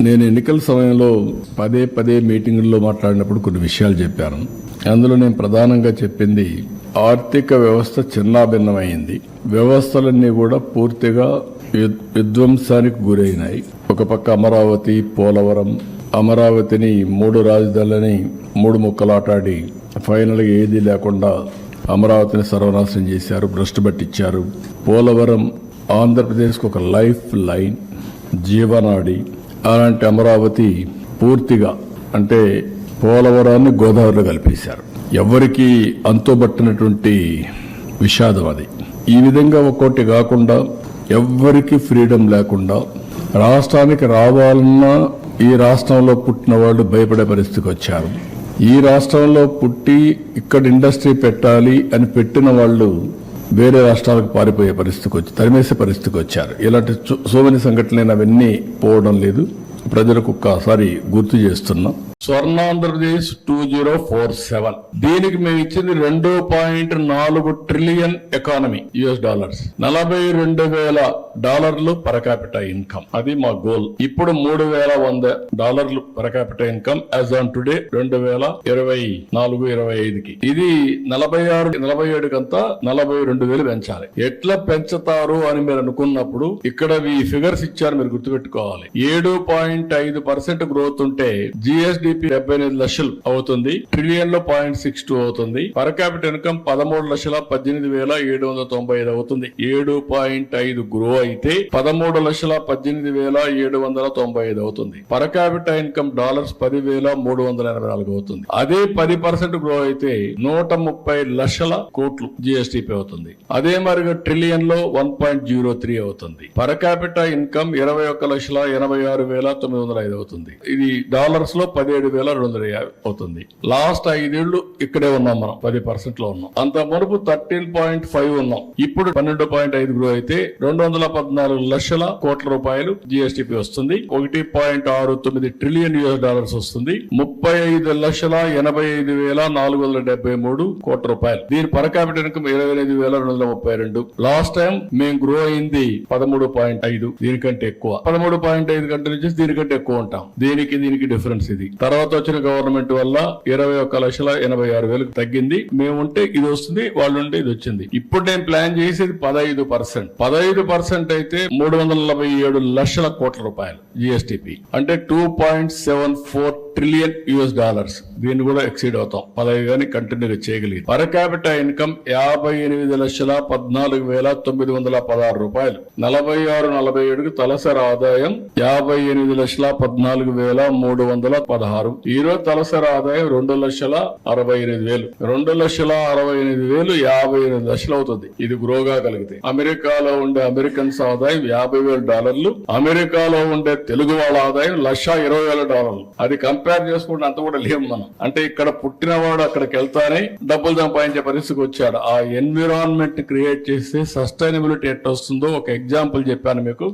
నేను ఎన్నికల సమయంలో పదే పదే మీటింగుల్లో మాట్లాడినప్పుడు కొన్ని విషయాలు చెప్పాను. అందులో నేను ప్రధానంగా చెప్పింది ఆర్థిక వ్యవస్థ చిన్నాభిన్నమైంది. వ్యవస్థలన్నీ కూడా పూర్తిగా విధ్వంసానికి గురైనాయి. ఒక పక్క అమరావతి పోలవరం అమరావతిని మూడు రాజధానులని మూడు ముక్కలాటాడి ఫైనల్గా ఏదీ లేకుండా అమరావతిని సర్వనాశనం చేశారు భ్రష్టు పట్టించారు. పోలవరం ఆంధ్రప్రదేశ్కు ఒక లైఫ్ లైన్ జీవనాడి. అలాంటి అమరావతి పూర్తిగా అంటే పోలవరాన్ని గోదావరిలో కలిపేశారు. ఎవరికి అంతుబట్టినటువంటి విషాదం అది. ఈ విధంగా ఒక్కోటి కాకుండా ఎవ్వరికి ఫ్రీడమ్ లేకుండా రాష్ట్రానికి రావాలన్నా ఈ రాష్ట్రంలో పుట్టిన వాళ్ళు భయపడే పరిస్థితికి వచ్చారు. ఈ రాష్ట్రంలో పుట్టి ఇక్కడ ఇండస్ట్రీ పెట్టాలి అని పెట్టిన వాళ్ళు వేరే రాష్ట్రాలకు పారిపోయే పరిస్థితికి వచ్చి తరిమేసే పరిస్థితికి వచ్చారు. ఇలాంటి చు- సో సంఘటనలు అవన్నీ పోవడం లేదు. ప్రజలకు ఒక్కసారి గుర్తు చేస్తున్నాం. Swarnandhra Pradesh two zero four seven. దీనికి మేము ఇచ్చింది రెండు పాయింట్ నాలుగు ట్రిలియన్ ఎకానమీ యుఎస్ డాలర్స్. నలభై రెండు వేల డాలర్లు పరకాపిట ఇన్కమ్. అది మా గోల్. ఇప్పుడు మూడు వేల వంద డాలర్లు per capita income as on today రెండు వేల ఇరవై నాలుగు ఇరవై ఐదుకి. ఇది నలభై ఆరు నలభై ఏడు కంతా నలభై రెండు వేలు పెంచాలి. ఎట్లా పెంచుతారు అని మీరు అనుకున్నప్పుడు ఇక్కడ ఈ ఫిగర్స్ ఇచ్చారు మీరు గుర్తుపెట్టుకోవాలి. ఏడు పాయింట్ ఐదు పర్సెంట్ గ్రోత్ ఉంటే జిఎస్డిపి డెబ్బై ఎనిమిది లక్షలు అవుతుంది. ట్రిలియన్లో పాయింట్ సిక్స్ టూ అవుతుంది. పర్ క్యాపిటల్ ఇన్కమ్ పదమూడు లక్షల పద్దెనిమిది వేల ఏడు వందల తొంభై ఐదు అవుతుంది. ఏడు పాయింట్ ఐదు గ్రో అయితే పదమూడు లక్షల పద్దెనిమిది వేల ఏడు వందల తొంభై ఐదు అవుతుంది. పర్ క్యాపిటల్ ఇన్కమ్ డాలర్స్ పది వేల మూడు వందల ఎనభై నాలుగు అవుతుంది. అదే పది పర్సెంట్ గ్రో అయితే నూట ముప్పై లక్షల కోట్లు జిఎస్టిపి అవుతుంది. అదే మరిగా ట్రిలియన్లో వన్ పాయింట్ జీరో త్రీ అవుతుంది. పర్ క్యాపిటల్ ఇన్కమ్ ఇరవై ఒక్క లక్షల ఎనభై ఆరు వేల తొమ్మిది వందల ఐదు అవుతుంది. ఇది డాలర్స్లో పదిహేడు వేల రెండు వందల యాభై అవుతుంది లాస్ట్ ఐదేళ్ళు ఇక్కడే ఉన్నాం మనం పది పర్సెంట్లో ఉన్నాం. అంత మునుపు థర్టీన్ పాయింట్ ఫైవ్ ఉన్నాం. ఇప్పుడు పన్నెండు పాయింట్ ఐదు గ్రో అయితే రెండు వందల పద్నాలుగు లక్షల కోట్ల రూపాయలు జిఎస్టిపి వస్తుంది. ఒకటి పాయింట్ ఆరు తొమ్మిది ట్రిలియన్ యుఎస్ డాలర్స్ వస్తుంది. ముప్పై ఐదు లక్షల ఎనభై ఐదు వేల నాలుగు వందల డెబ్బై మూడు కోట్ల రూపాయలు. దీని పర్ క్యాపిటల్ ఇన్కమ్ ఇరవై ఐదు వేల రెండు వందల ముప్పై రెండు. లాస్ట్ టైం మేము గ్రో అయింది పదమూడు పాయింట్ ఐదు దీనికంటే ఎక్కువ. పదమూడు పాయింట్ ఐదు కంటే నుంచి దీనికంటే ఎక్కువ ఉంటాం. దీనికి దీనికి డిఫరెన్స్ ఇది? తర్వాత వచ్చిన గవర్నమెంట్ వల్ల ఇరవై ఒక్క లక్షల ఎనభై ఆరు వేలకు తగ్గింది. మేము ఉంటే ఇది వస్తుంది వాళ్ళు ఉంటే ఇది వచ్చింది. ఇప్పుడు నేను ప్లాన్ చేసేది పదహైదు పర్సెంట్. పదహైదు పర్సెంట్ అయితే మూడు వందల నలభై ఏడు లక్షల కోట్ల రూపాయలు జిఎస్టిపి అంటే two point seven four trillion US dollars దీన్ని కూడా ఎక్సీడ్ అవుతాం. పదహైదు కానీ కంటిన్యూగా చేయగలిగింది పర్ క్యాపిటల్ ఇన్కమ్ యాభై ఎనిమిది లక్షల పద్నాలుగు వేల తొమ్మిది వందల పదహారు రూపాయలు. నలభై ఆరు నలభై ఏడుకు తలసరి ఆదాయం యాభై ఎనిమిది లక్షల పద్నాలుగు వేల మూడు వందల పదహారు ఈ రోజు తలసరి ఆదాయం రెండు లక్షల అరవై ఎనిమిది వేలు. రెండు లక్షల అరవై ఎనిమిది వేలు యాభై ఎనిమిది లక్షలు అవుతుంది. ఇది గ్రోగా కలిగితే. అమెరికాలో ఉండే అమెరికన్స్ ఆదాయం యాభై వేల డాలర్లు. అమెరికాలో ఉండే తెలుగు వాళ్ళ ఆదాయం లక్ష ఇరవై వేల డాలర్లు. అది కంపేర్ చేసుకుంటే అంత కూడా లేము మనం. అంటే ఇక్కడ పుట్టినవాడు అక్కడికి వెళ్తానే డబ్బులు సంపాదించే పరిస్థితికి వచ్చాడు. ఆ ఎన్విరాన్మెంట్ క్రియేట్ చేస్తే సస్టైనబిలిటీ ఎట్లా వస్తుందో ఒక ఎగ్జాంపుల్ చెప్పాను మీకు.